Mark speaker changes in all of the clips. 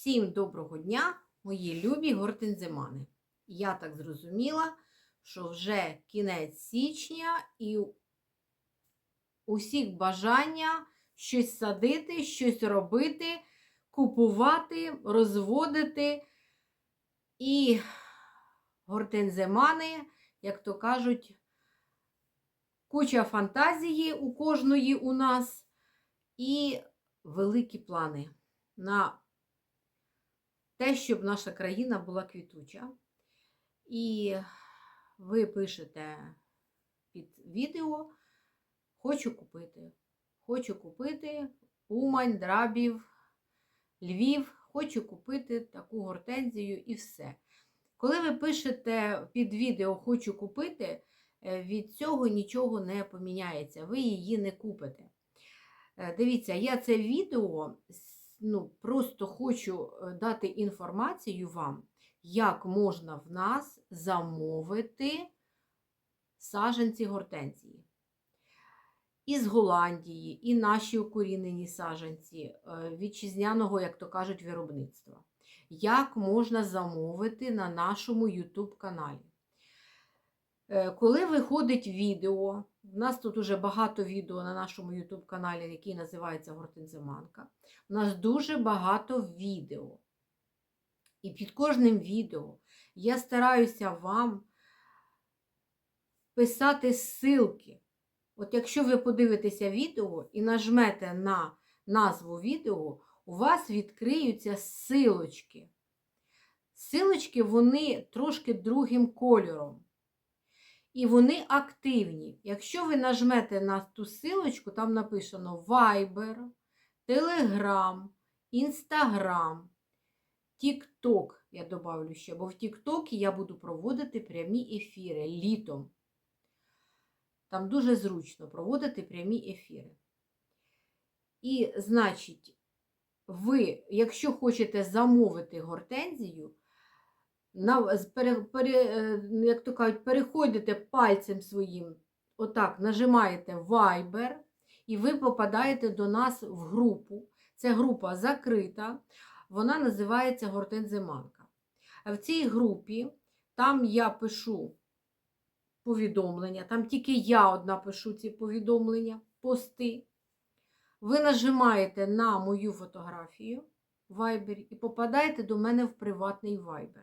Speaker 1: Всім доброго дня, мої любі гортензимани. Я так зрозуміла, що вже кінець січня і усіх бажання щось садити, щось робити, купувати, розводити. І гортензимани, як то кажуть, куча фантазії у кожної у нас і великі плани на те, щоб наша країна була квітуча. І ви пишете під відео Хочу купити. Хочу купити Умань, Драбів, Львів. Хочу купити таку гортензію і все. Коли ви пишете під відео Хочу купити, е, від цього нічого не поміняється. Ви її не купите. Е, Дивіться, я це відео ну, просто хочу е, дати інформацію вам, як можна в нас замовити саженці гортензії. Із Голландії, і наші укорінені саженці е, вітчизняного, як то кажуть, виробництва. Як можна замовити на нашому YouTube каналі? Е, Коли виходить відео, у нас тут уже багато відео на нашому YouTube каналі, який називається Гортензиманка. У нас дуже багато відео. І під кожним відео я стараюся вам писати ссылки. От якщо ви подивитеся відео і нажмете на назву відео, у вас відкриються ссылочки. Ссылочки, вони трошки другим кольором. І вони активні. Якщо ви нажмете на ту ссылочку, там написано Viber, Telegram, Instagram, TikTok, я добавлю ще, бо в TikTok я буду проводити прямі ефіри літом. Там дуже зручно проводити прямі ефіри. І, значить, ви, якщо хочете замовити гортензію, на, пере, пере, е, як то кажуть, переходите пальцем своїм, отак, нажимаєте Viber, і ви попадаєте до нас в групу. Це група закрита, вона називається Гортензиманка. В цій групі там я пишу повідомлення, там тільки я одна пишу ці повідомлення, пости. Ви нажимаєте на мою фотографію в Viber і попадаєте до мене в приватний Viber.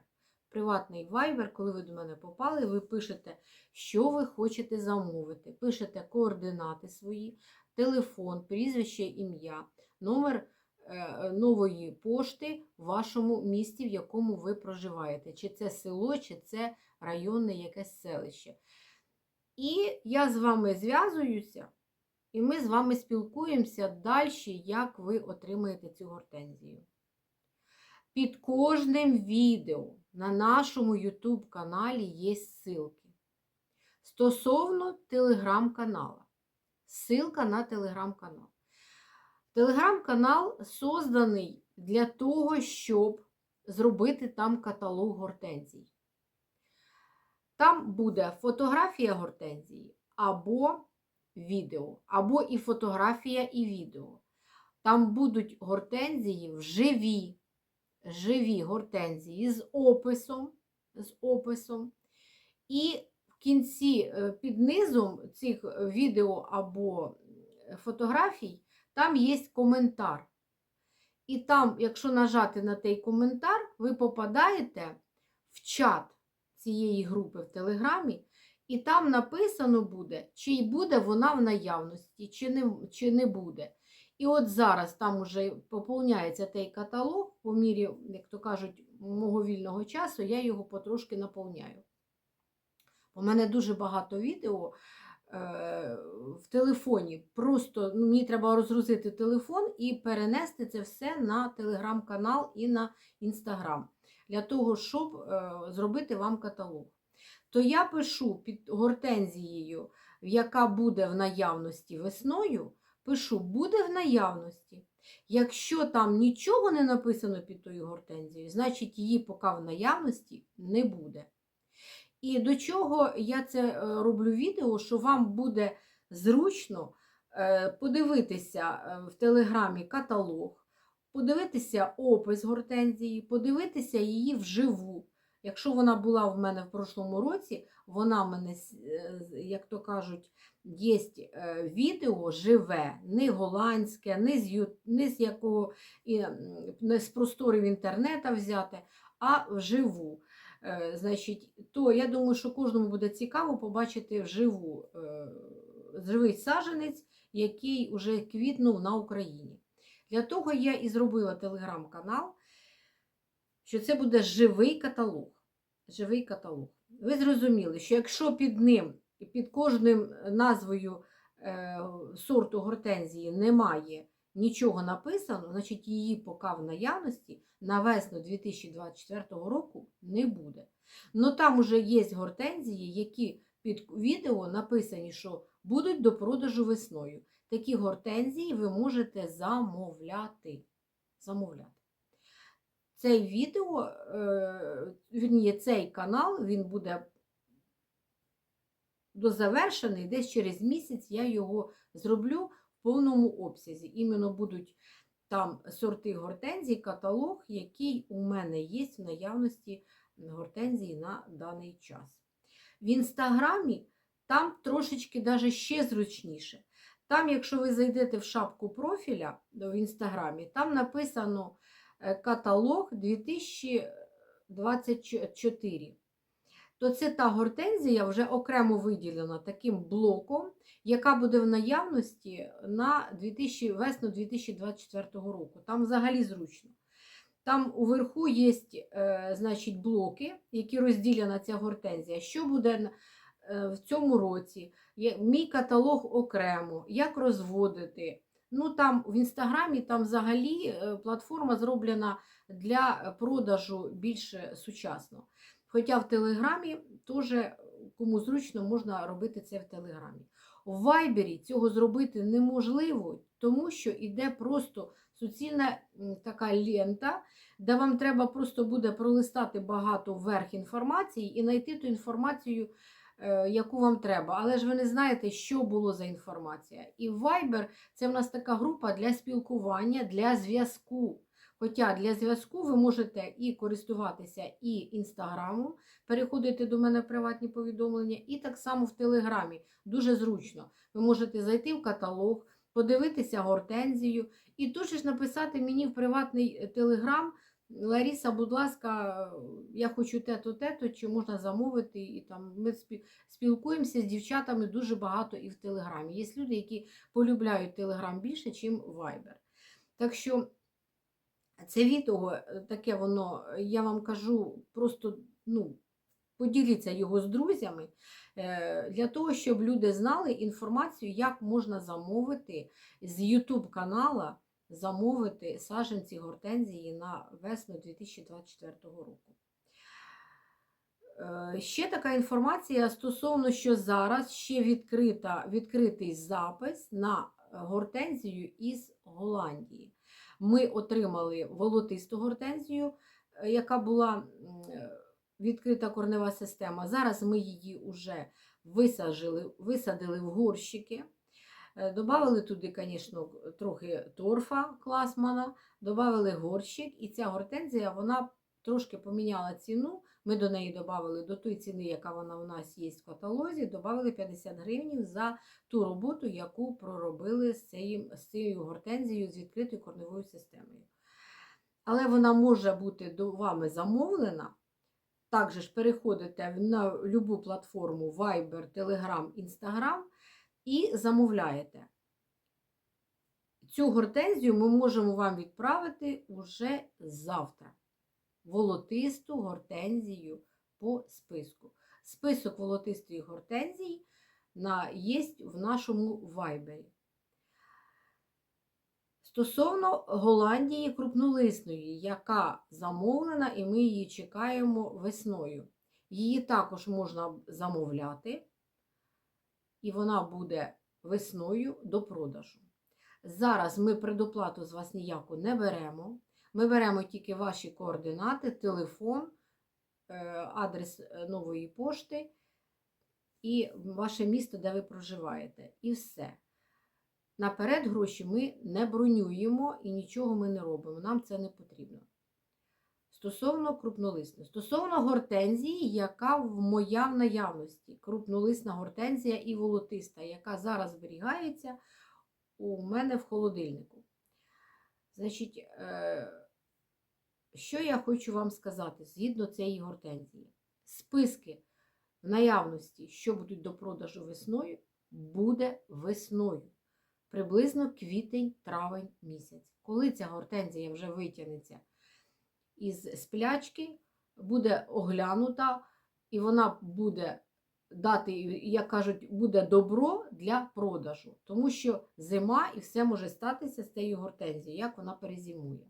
Speaker 1: Приватний Viber, коли ви до мене попали, ви пишете, що ви хочете замовити. Пишете координати свої, телефон, прізвище, ім'я, номер е, нової пошти в вашому місті, в якому ви проживаєте. Чи це село, чи це районне якесь селище. І я з вами зв'язуюся, і ми з вами спілкуємося далі, як ви отримаєте цю гортензію. Під кожним відео на нашому YouTube каналі є ссылки. Стосовно телеграм-канала. Ссылка на телеграм-канал. Телеграм-канал созданий для того, щоб зробити там каталог гортензій. Там буде фотографія гортензії або відео, або і фотографія, і відео. Там будуть гортензії в живі, живі гортензії з описом, з описом. І в кінці е, під низом цих відео або фотографій, там є коментар. І там, якщо нажати на той коментар, ви попадаєте в чат цієї групи в Телеграмі, і там написано буде, чи буде вона в наявності, чи не, чи не буде. І от зараз там вже поповняється той каталог, по мірі, як то кажуть, мого вільного часу, я його потрошки наповняю. У мене дуже багато відео е, в телефоні. Просто ну, мені треба розгрузити телефон і перенести це все на телеграм-канал і на інстаграм для того, щоб е, зробити вам каталог. То я пишу під гортензією, яка буде в наявності весною, пишу буде в наявності. Якщо там нічого не написано під тою гортензією, значить її поки в наявності не буде. І до чого я це е, роблю відео, що вам буде зручно е, подивитися в телеграмі каталог подивитися опис гортензії, подивитися її вживу. Якщо вона була в мене в прошлому році, вона в мене, е, як то кажуть, є відео живе, не голландське, не з, не з якого не з просторів інтернету взяте, а вживу. Е, Значить, то я думаю, що кожному буде цікаво побачити вживу е, живий саджанець, який уже квітнув на Україні. Для того я і зробила телеграм-канал, що це буде живий каталог. Живий каталог. Ви зрозуміли, що якщо під ним, і під кожним назвою е, сорту гортензії немає нічого написано, значить її поки в наявності на весну 2024 року не буде. Ну там уже є гортензії, які під відео написані, що будуть до продажу весною. Такі гортензії ви можете замовляти. замовляти. Цей відео, е, вірніше, цей канал, він буде дозавершений. Десь через місяць я його зроблю в повному обсязі. Іменно будуть там сорти гортензій, каталог, який у мене є в наявності гортензії на даний час. В інстаграмі там трошечки даже ще зручніше. Там, якщо ви зайдете в шапку профіля в інстаграмі, там написано каталог 2024. То це та гортензія вже окремо виділена таким блоком, яка буде в наявності на 2000, весну 2024 року. Там взагалі зручно. Там уверху є е, значить, блоки, які розділена ця гортензія. Що буде е, в цьому році? Мій каталог окремо, як розводити. Ну, там в інстаграмі там взагалі е, платформа зроблена для продажу більш сучасно. Хоча в Телеграмі теж, кому зручно, можна робити це в Телеграмі. У Вайбері цього зробити неможливо, тому що йде просто суцільна така лента, де вам треба просто буде пролистати багато вверх інформації і знайти ту інформацію, е, яку вам треба. Але ж ви не знаєте, що було за інформація. І Viber це в нас така група для спілкування, для зв'язку. Хоча для зв'язку ви можете і користуватися і інстаграмом, переходити до мене в приватні повідомлення, і так само в Телеграмі. Дуже зручно. Ви можете зайти в каталог, подивитися гортензію і тут ж написати мені в приватний е, телеграм. Ларіса, будь ласка, я хочу те-то, те-то, чи можна замовити. І там ми спілкуємося з дівчатами дуже багато і в Телеграмі. Є люди, які полюбляють Телеграм більше, ніж Viber. Так що це відео е, таке воно, е, я вам кажу, просто ну, поділіться його з друзями е, для того, щоб люди знали інформацію, як можна замовити з YouTube канала замовити саджанці гортензії на весну 2024 року. Е, Ще така інформація стосовно, що зараз ще відкрита, відкритий запис на гортензію із Голландії. Ми отримали волотисту гортензію, е, яка була е, відкрита корнева система. Зараз ми її вже висадили, висадили в горщики. Е, Добавили туди, звісно, трохи торфа класмана, додали горщик, і ця гортензія вона трошки поміняла ціну. Ми до неї додали до тої ціни, яка вона у нас є в каталозі, додали 50 гривень за ту роботу, яку проробили з цією, з цією гортензією з відкритою корневою системою. Але вона може бути до вами замовлена. Також переходите на любу платформу Viber, Telegram, Instagram і замовляєте. Цю гортензію ми можемо вам відправити уже завтра. Волотисту гортензію по списку. Список волотистої гортензії є в нашому вайбері. Стосовно Голландії крупнолисної, яка замовлена, і ми її чекаємо весною. Її також можна замовляти, і вона буде весною до продажу. Зараз ми предоплату з вас ніяку не беремо. Ми беремо тільки ваші координати, телефон, е, адрес е, нової пошти і ваше місто, де ви проживаєте. І все. наперед гроші ми не бронюємо і нічого ми не робимо. Нам це не потрібно. Стосовно крупнолисної. Стосовно гортензії, яка в моя в наявності. Крупнолисна гортензія і волотиста, яка зараз зберігається у мене в холодильнику. Значить, е, що я хочу вам сказати згідно цієї гортензії? Списки в наявності, що будуть до продажу весною, буде весною. Приблизно квітень-травень місяць. Коли ця гортензія вже витягнеться із сплячки, буде оглянута, і вона буде дати, як кажуть, буде добро для продажу. Тому що зима і все може статися з цією гортензією, як вона перезимує.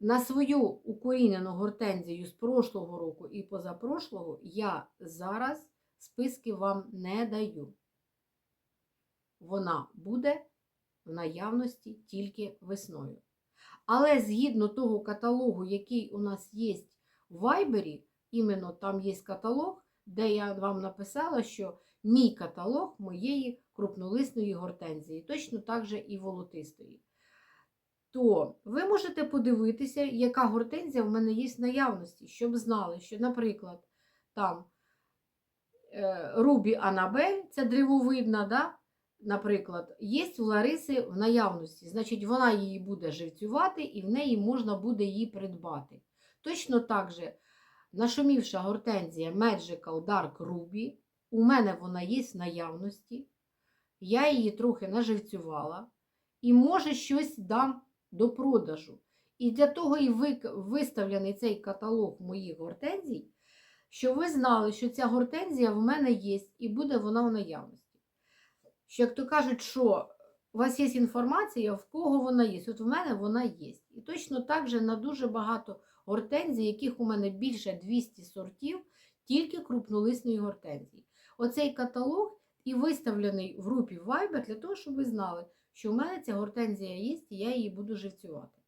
Speaker 1: На свою укорінену гортензію з прошлого року і позапрошлого я зараз списки вам не даю. Вона буде в наявності тільки весною. Але згідно того каталогу, який у нас є в Вайбері, іменно там є каталог, де я вам написала, що мій каталог моєї крупнолисної гортензії, точно так же і волотистої. То ви можете подивитися, яка гортензія в мене є в наявності, щоб знали, що, наприклад, там е, Рубі Анабель, це древовидна, да? Наприклад, є у Лариси в наявності. Значить, вона її буде живцювати і в неї можна буде її придбати. Точно так же нашумівша гортензія Magical Dark Ruby. У мене вона є в наявності. Я її трохи наживцювала. І може щось дам до продажу. І для того і виставлений цей каталог моїх гортензій, що ви знали, що ця гортензія в мене є і буде вона в наявності. Що, як то кажуть, що у вас є інформація, в кого вона є. От в мене вона є. І точно так же на дуже багато гортензій, яких у мене більше 200 сортів, тільки крупнолисної гортензії. Оцей каталог і виставлений в групі Viber для того, щоб ви знали, що в мене ця гортензія є, і я її буду живцювати.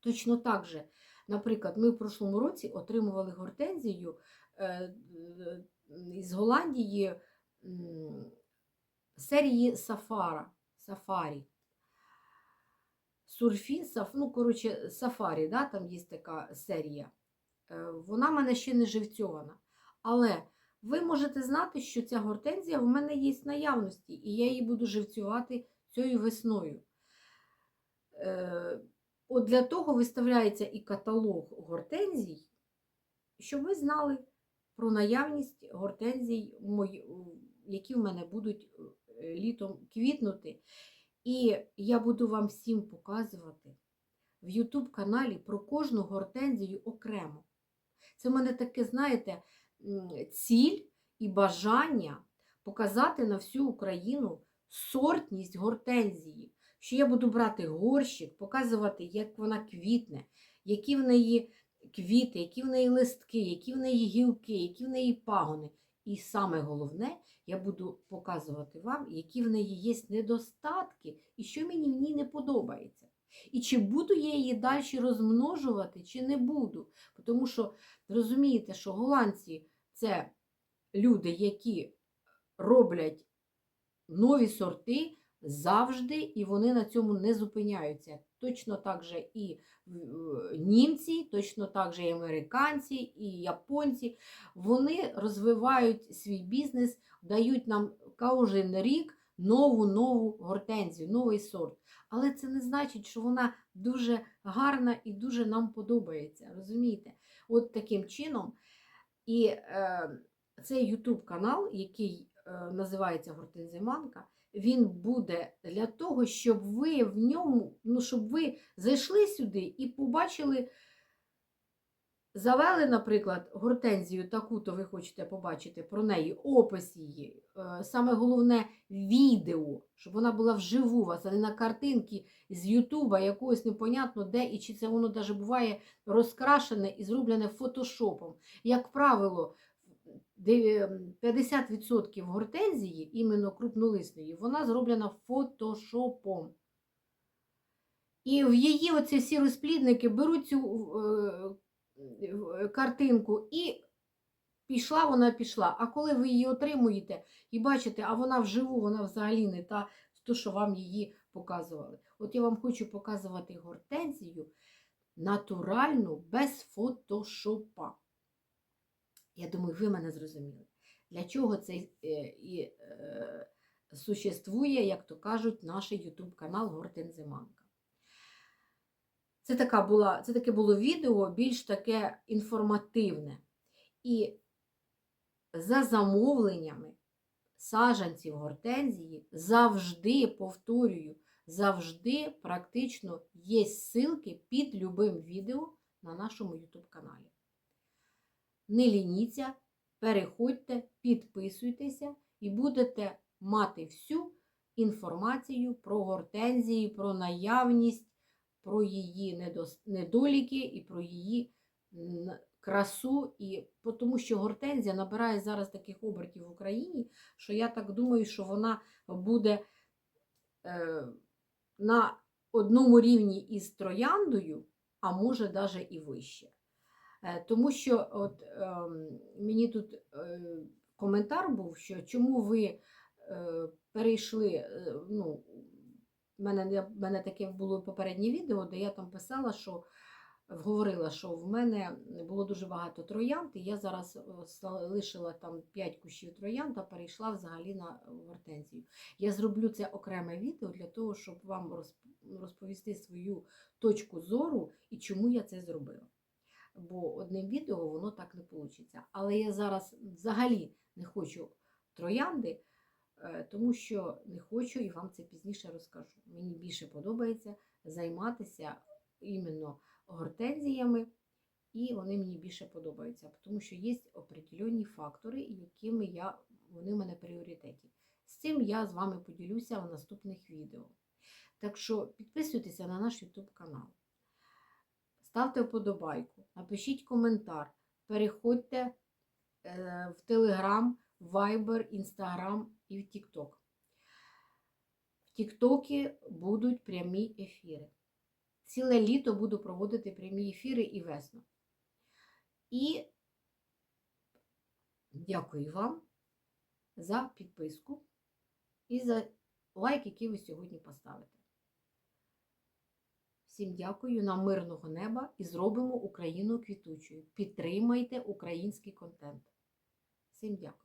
Speaker 1: Точно так же, наприклад, ми в прошлому році отримували гортензію е, із Голландії серії Сафара, Сафарі. Сурфін, саф, ну, коротше, Сафарі, да, там є така серія. Е, Вона в мене ще не живцьована. Але ви можете знати, що ця гортензія в мене є в наявності, і я її буду живцювати цією весною. Е, От для того виставляється і каталог гортензій, щоб ви знали про наявність гортензій, які в мене будуть е, літом квітнути. І я буду вам всім показувати в YouTube каналі про кожну гортензію окремо. Це в мене таке, знаєте, ціль і бажання показати на всю Україну сортність гортензії. Що я буду брати горщик, показувати, як вона квітне, які в неї квіти, які в неї листки, які в неї гілки, які в неї пагони. І саме головне, я буду показувати вам, які в неї є недостатки, і що мені в ній не подобається. І чи буду я її далі розмножувати, чи не буду. Тому що розумієте, що голландці це люди, які роблять нові сорти завжди, і вони на цьому не зупиняються. Точно так же і німці, точно так же і американці, і японці. Вони розвивають свій бізнес, дають нам кожен рік нову нову гортензію, новий сорт. Але це не значить, що вона дуже гарна і дуже нам подобається. Розумієте? От таким чином. І е, цей YouTube канал, який е, називається Гортензіманка, він буде для того, щоб ви в ньому, ну, щоб ви зайшли сюди і побачили, завели, наприклад, гортензію, таку-то ви хочете побачити про неї, опис її, е, саме головне відео, щоб вона була вживу у вас, а не на картинки з Ютуба, якогось непонятно де, і чи це воно навіть буває розкрашене і зроблене фотошопом. Як правило, 50% гортензії, іменно крупнолисної, вона зроблена фотошопом. І в її оці всі розплідники беруть цю е, картинку і пішла, вона пішла. А коли ви її отримуєте і бачите, а вона вживу, вона взагалі не та, то, що вам її показували. От я вам хочу показувати гортензію натуральну, без фотошопа. Я думаю, ви мене зрозуміли. Для чого це е, і е, существує, як то кажуть, наш YouTube канал Гортензиманка. Це, така була, це таке було відео, більш таке інформативне. І за замовленнями саджанців гортензії завжди, повторюю, завжди практично є ссылки під любим відео на нашому YouTube каналі. Не лініться, переходьте, підписуйтеся і будете мати всю інформацію про гортензії, про наявність, про її недоліки і про її красу. І тому що гортензія набирає зараз таких обертів в Україні, що я так думаю, що вона буде е, на одному рівні із трояндою, а може навіть і вище. Е, Тому що от, ем, мені тут е, коментар був, що чому ви е, перейшли, е, ну, мене, мене таке було попереднє відео, де я там писала, що говорила, що в мене було дуже багато троянд, і я зараз е, залишила там 5 кущів троянд, а перейшла взагалі на гортензію. Я зроблю це окреме відео для того, щоб вам розповісти свою точку зору і чому я це зробила. Бо одним відео воно так не вийде. Але я зараз взагалі не хочу троянди, е, тому що не хочу і вам це пізніше розкажу. Мені більше подобається займатися іменно гортензіями, і вони мені більше подобаються, тому що є определенні фактори, якими я, вони в мене пріоритеті. З цим я з вами поділюся в наступних відео. Так що підписуйтеся на наш YouTube канал. Ставте вподобайку, напишіть коментар, переходьте е, в Telegram, Viber, Instagram і в TikTok. В TikTok будуть прямі ефіри. Ціле літо буду проводити прямі ефіри і весну. І дякую вам за підписку і за лайк, який ви сьогодні поставите. Всім дякую нам мирного неба і зробимо Україну квітучою. Підтримайте український контент. Всім дякую.